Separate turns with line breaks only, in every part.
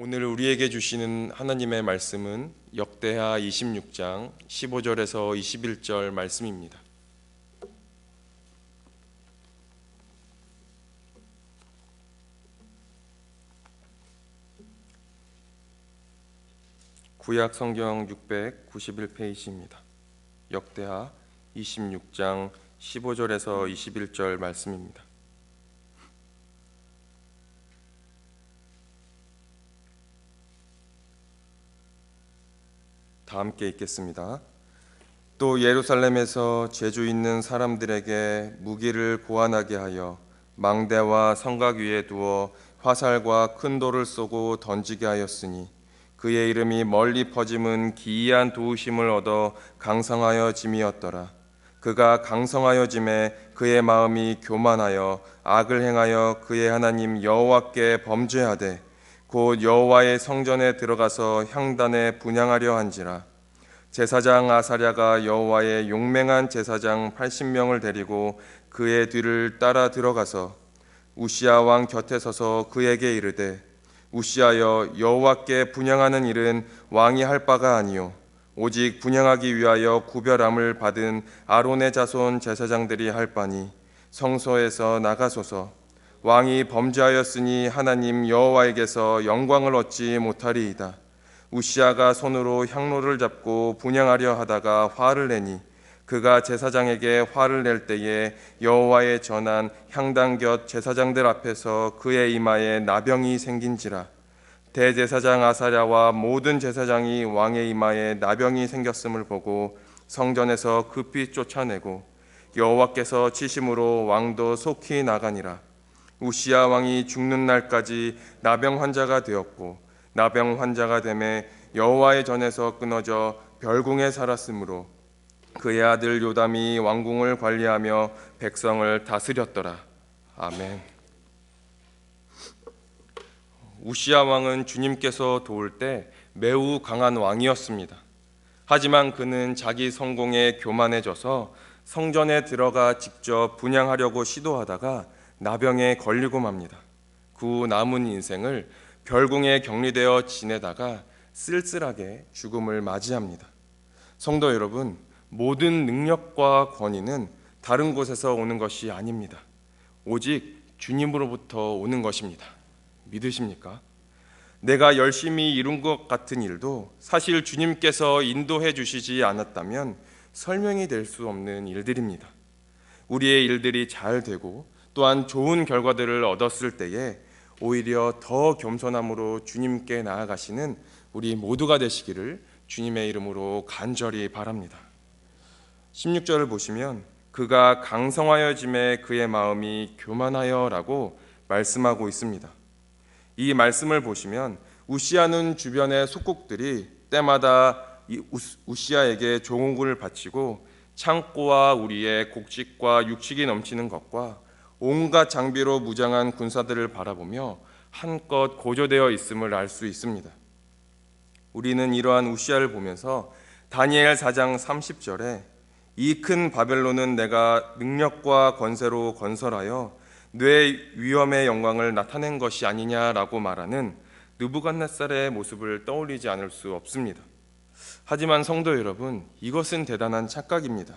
오늘 우리에게 주시는 하나님의 말씀은 역대하 26장 15절에서 21절 말씀입니다. 구약 성경 691페이지입니다. 역대하 26장 15절에서 21절 말씀입니다. 다 함께 읽겠습니다. 또 예루살렘에서 재주 있는 사람들에게 무기를 고안하게 하여 망대와 성각 위에 두어 화살과 큰 돌을 쏘고 던지게 하였으니 그의 이름이 멀리 퍼짐은 기이한 도우심을 얻어 강성하여 짐이었더라. 그가 강성하여 짐에 그의 마음이 교만하여 악을 행하여 그의 하나님 여호와께 범죄하되 곧 여호와의 성전에 들어가서 향단에 분향하려 한지라. 제사장 아사랴가 여호와의 용맹한 제사장 80명을 데리고 그의 뒤를 따라 들어가서 우시아 왕 곁에 서서 그에게 이르되 우시아여 여호와께 분향하는 일은 왕이 할 바가 아니요. 오직 분향하기 위하여 구별함을 받은 아론의 자손 제사장들이 할 바니 성소에서 나가소서 왕이 범죄하였으니 하나님 여호와에게서 영광을 얻지 못하리이다. 우시아가 손으로 향로를 잡고 분양하려 하다가 화를 내니 그가 제사장에게 화를 낼 때에 여호와의 전한 향당 곁 제사장들 앞에서 그의 이마에 나병이 생긴지라 대제사장 아사랴와 모든 제사장이 왕의 이마에 나병이 생겼음을 보고 성전에서 급히 쫓아내고 여호와께서 치심으로 왕도 속히 나가니라 우시아 왕이 죽는 날까지 나병 환자가 되었고 나병 환자가 되매 여호와의 전에서 끊어져 별궁에 살았으므로 그의 아들 요담이 왕궁을 관리하며 백성을 다스렸더라. 아멘. 우시아 왕은 주님께서 도울 때 매우 강한 왕이었습니다. 하지만 그는 자기 성공에 교만해져서 성전에 들어가 직접 분양하려고 시도하다가 나병에 걸리고 맙니다. 그 남은 인생을 별궁에 격리되어 지내다가 쓸쓸하게 죽음을 맞이합니다. 성도 여러분, 모든 능력과 권위는 다른 곳에서 오는 것이 아닙니다. 오직 주님으로부터 오는 것입니다. 믿으십니까? 내가 열심히 이룬 것 같은 일도 사실 주님께서 인도해 주시지 않았다면 설명이 될 수 없는 일들입니다. 우리의 일들이 잘 되고 또한 좋은 결과들을 얻었을 때에 오히려 더 겸손함으로 주님께 나아가시는 우리 모두가 되시기를 주님의 이름으로 간절히 바랍니다. 16절을 보시면 그가 강성하여 짐에 그의 마음이 교만하여라고 말씀하고 있습니다. 이 말씀을 보시면 우시아는 주변의 속국들이 때마다 이 우시아에게 종군을 바치고 창고와 우리의 곡식과 육식이 넘치는 것과 온갖 장비로 무장한 군사들을 바라보며 한껏 고조되어 있음을 알 수 있습니다. 우리는 이러한 우시아를 보면서 다니엘 4장 30절에 이 큰 바벨론은 내가 능력과 권세로 건설하여 뇌 위엄의 영광을 나타낸 것이 아니냐라고 말하는 느부갓네살의 모습을 떠올리지 않을 수 없습니다. 하지만 성도 여러분, 이것은 대단한 착각입니다.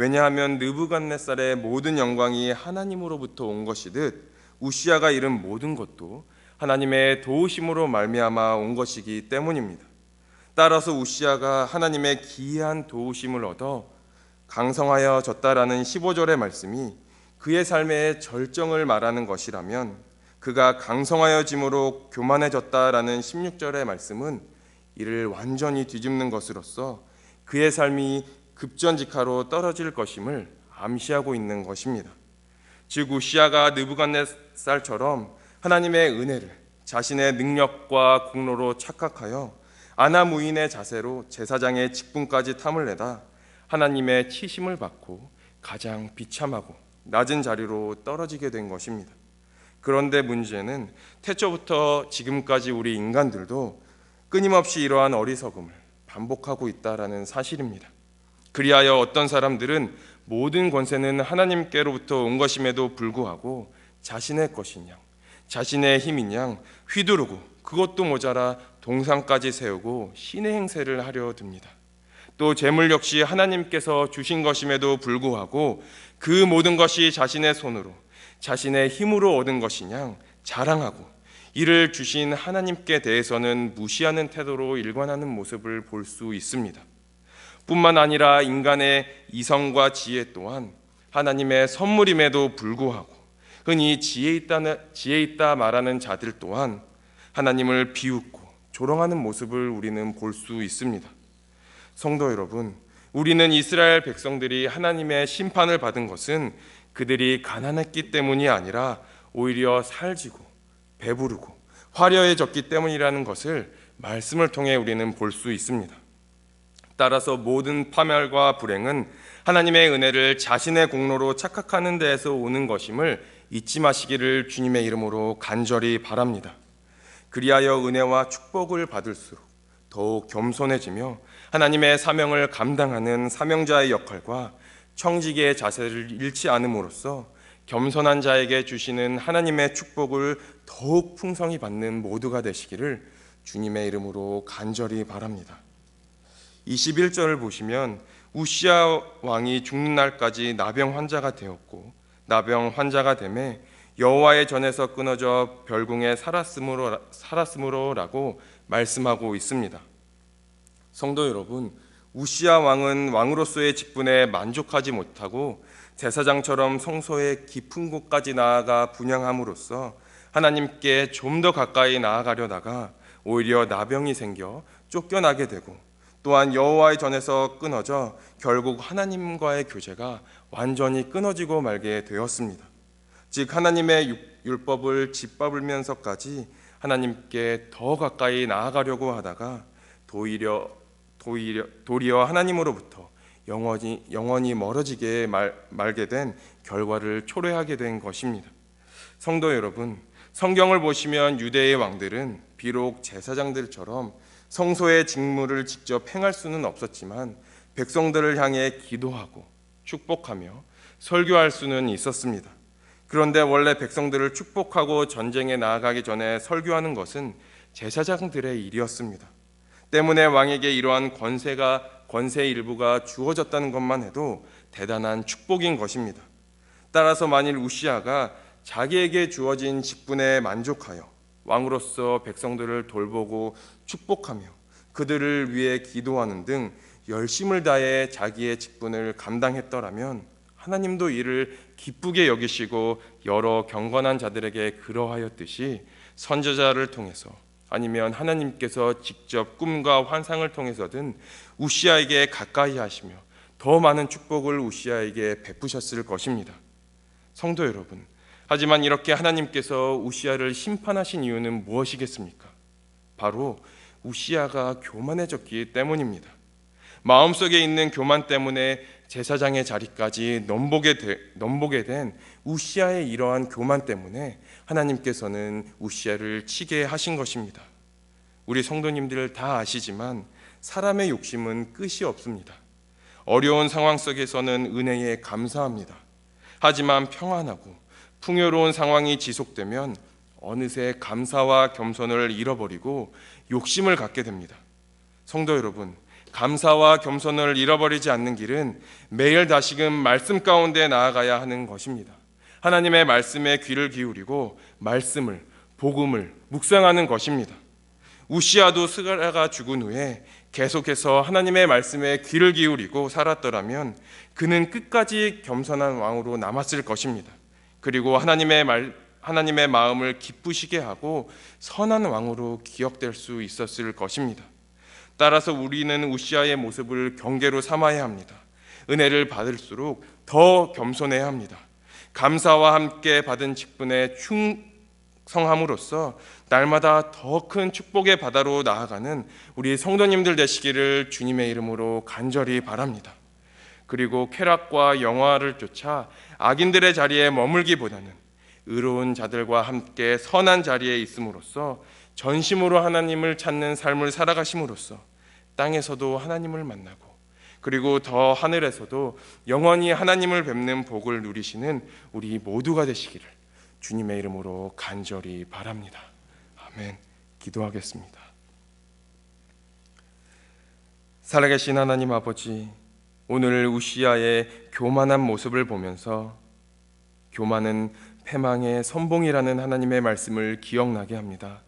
왜냐하면 느부갓네살의 모든 영광이 하나님으로부터 온 것이듯 우시아가 이룬 모든 것도 하나님의 도우심으로 말미암아 온 것이기 때문입니다. 따라서 우시아가 하나님의 기이한 도우심을 얻어 강성하여 졌다라는 15절의 말씀이 그의 삶의 절정을 말하는 것이라면 그가 강성하여 짐으로 교만해졌다라는 16절의 말씀은 이를 완전히 뒤집는 것으로서 그의 삶이 급전직하로 떨어질 것임을 암시하고 있는 것입니다. 즉 우시아가 느부갓네살처럼 하나님의 은혜를 자신의 능력과 공로로 착각하여 아나무인의 자세로 제사장의 직분까지 탐을 내다 하나님의 치심을 받고 가장 비참하고 낮은 자리로 떨어지게 된 것입니다. 그런데 문제는 태초부터 지금까지 우리 인간들도 끊임없이 이러한 어리석음을 반복하고 있다라는 사실입니다. 그리하여 어떤 사람들은 모든 권세는 하나님께로부터 온 것임에도 불구하고 자신의 것인 양, 자신의 힘인 양 휘두르고 그것도 모자라 동상까지 세우고 신의 행세를 하려 듭니다. 또 재물 역시 하나님께서 주신 것임에도 불구하고 그 모든 것이 자신의 손으로 자신의 힘으로 얻은 것이냐 자랑하고 이를 주신 하나님께 대해서는 무시하는 태도로 일관하는 모습을 볼 수 있습니다. 뿐만 아니라 인간의 이성과 지혜 또한 하나님의 선물임에도 불구하고 흔히 지혜 있다 지혜 있다 말하는 자들 또한 하나님을 비웃고 조롱하는 모습을 우리는 볼 수 있습니다. 성도 여러분, 우리는 이스라엘 백성들이 하나님의 심판을 받은 것은 그들이 가난했기 때문이 아니라 오히려 살지고 배부르고 화려해졌기 때문이라는 것을 말씀을 통해 우리는 볼 수 있습니다. 따라서 모든 파멸과 불행은 하나님의 은혜를 자신의 공로로 착각하는 데에서 오는 것임을 잊지 마시기를 주님의 이름으로 간절히 바랍니다. 그리하여 은혜와 축복을 받을수록 더욱 겸손해지며 하나님의 사명을 감당하는 사명자의 역할과 청지기의 자세를 잃지 않음으로써 겸손한 자에게 주시는 하나님의 축복을 더욱 풍성히 받는 모두가 되시기를 주님의 이름으로 간절히 바랍니다. 21절을 보시면 우시아 왕이 죽는 날까지 나병 환자가 되었고 나병 환자가 되매 여호와의 전에서 끊어져 별궁에 살았으므로 살았으므로라고 말씀하고 있습니다. 성도 여러분, 우시아 왕은 왕으로서의 직분에 만족하지 못하고 제사장처럼 성소의 깊은 곳까지 나아가 분양함으로써 하나님께 좀 더 가까이 나아가려다가 오히려 나병이 생겨 쫓겨나게 되고 또한 여호와의 전에서 끊어져 결국 하나님과의 교제가 완전히 끊어지고 말게 되었습니다. 즉 하나님의 율법을 짓밟으면서까지 하나님께 더 가까이 나아가려고 하다가 도리어 도리어, 도리어 하나님으로부터 영원히 영원히 멀어지게 말, 말게 된 결과를 초래하게 된 것입니다. 성도 여러분, 성경을 보시면 유대의 왕들은 비록 제사장들처럼 성소의 직무를 직접 행할 수는 없었지만 백성들을 향해 기도하고 축복하며 설교할 수는 있었습니다. 그런데 원래 백성들을 축복하고 전쟁에 나아가기 전에 설교하는 것은 제사장들의 일이었습니다. 때문에 왕에게 이러한 권세가 권세 일부가 주어졌다는 것만 해도 대단한 축복인 것입니다. 따라서 만일 우시아가 자기에게 주어진 직분에 만족하여 왕으로서 백성들을 돌보고 축복하며 그들을 위해 기도하는 등 열심을 다해 자기의 직분을 감당했더라면 하나님도 이를 기쁘게 여기시고 여러 경건한 자들에게 그러하였듯이 선저자를 통해서 아니면 하나님께서 직접 꿈과 환상을 통해서든 우시아에게 가까이 하시며 더 많은 축복을 우시아에게 베푸셨을 것입니다. 성도 여러분, 하지만 이렇게 하나님께서 우시아를 심판하신 이유는 무엇이겠습니까? 바로 우시아가 교만해졌기 때문입니다. 마음속에 있는 교만 때문에 제사장의 자리까지 넘보게, 되, 넘보게 된 우시아의 이러한 교만 때문에 하나님께서는 우시아를 치게 하신 것입니다. 우리 성도님들 다 아시지만 사람의 욕심은 끝이 없습니다. 어려운 상황 속에서는 은혜에 감사합니다. 하지만 평안하고 풍요로운 상황이 지속되면 어느새 감사와 겸손을 잃어버리고 욕심을 갖게 됩니다. 성도 여러분, 감사와 겸손을 잃어버리지 않는 길은 매일 다시금 말씀 가운데 나아가야 하는 것입니다. 하나님의 말씀에 귀를 기울이고 말씀을 복음을 묵상하는 것입니다. 우시아도 스가랴가 죽은 후에 계속해서 하나님의 말씀에 귀를 기울이고 살았더라면 그는 끝까지 겸손한 왕으로 남았을 것입니다. 그리고 하나님의 말 하나님의 마음을 기쁘시게 하고 선한 왕으로 기억될 수 있었을 것입니다. 따라서 우리는 우시아의 모습을 경계로 삼아야 합니다. 은혜를 받을수록 더 겸손해야 합니다. 감사와 함께 받은 직분에 충성함으로써 날마다 더 큰 축복의 바다로 나아가는 우리 성도님들 되시기를 주님의 이름으로 간절히 바랍니다. 그리고 쾌락과 영화를 쫓아 악인들의 자리에 머물기보다는 의로운 자들과 함께 선한 자리에 있음으로써 전심으로 하나님을 찾는 삶을 살아가심으로써 땅에서도 하나님을 만나고 그리고 더 하늘에서도 영원히 하나님을 뵙는 복을 누리시는 우리 모두가 되시기를 주님의 이름으로 간절히 바랍니다. 아멘. 기도하겠습니다. 살아계신 하나님 아버지, 오늘 우시아의 교만한 모습을 보면서 교만은 패망의 선봉이라는 하나님의 말씀을 기억나게 합니다.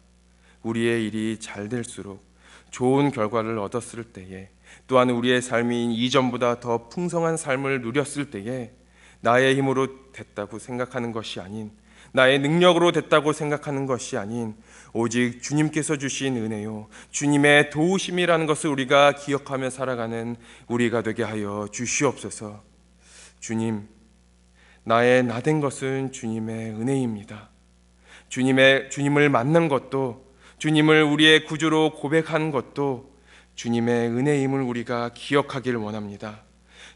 우리의 일이 잘 될수록 좋은 결과를 얻었을 때에 또한 우리의 삶이 이전보다 더 풍성한 삶을 누렸을 때에 나의 힘으로 됐다고 생각하는 것이 아닌 나의 능력으로 됐다고 생각하는 것이 아닌 오직 주님께서 주신 은혜요 주님의 도우심이라는 것을 우리가 기억하며 살아가는 우리가 되게 하여 주시옵소서. 주님 나의 나 된 것은 주님의 은혜입니다. 주님의 주님을 만난 것도 주님을 우리의 구주로 고백한 것도 주님의 은혜임을 우리가 기억하길 원합니다.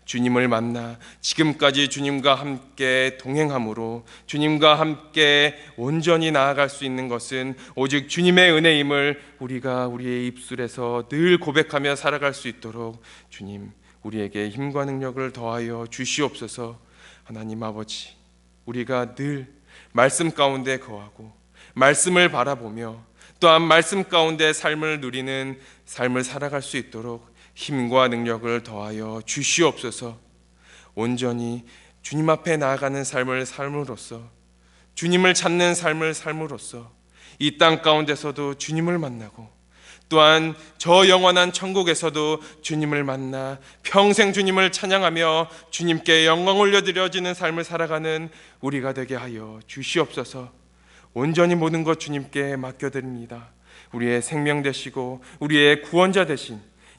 주님을 만나 지금까지 주님과 함께 동행함으로 주님과 함께 온전히 나아갈 수 있는 것은 오직 주님의 은혜임을 우리가 우리의 입술에서 늘 고백하며 살아갈 수 있도록 주님 우리에게 힘과 능력을 더하여 주시옵소서. 하나님 아버지, 우리가 늘 말씀 가운데 거하고 말씀을 바라보며 또한 말씀 가운데 삶을 누리는 삶을 살아갈 수 있도록 힘과 능력을 더하여 주시옵소서. 온전히 주님 앞에 나아가는 삶을 삶으로써 주님을 찾는 삶을 삶으로써 이 땅 가운데서도 주님을 만나고 또한 저 영원한 천국에서도 주님을 만나 평생 주님을 찬양하며 주님께 영광 올려드려지는 삶을 살아가는 우리가 되게 하여 주시옵소서. 온전히 모든 것 주님께 맡겨드립니다. 우리의 생명 되시고 우리의 구원자 되신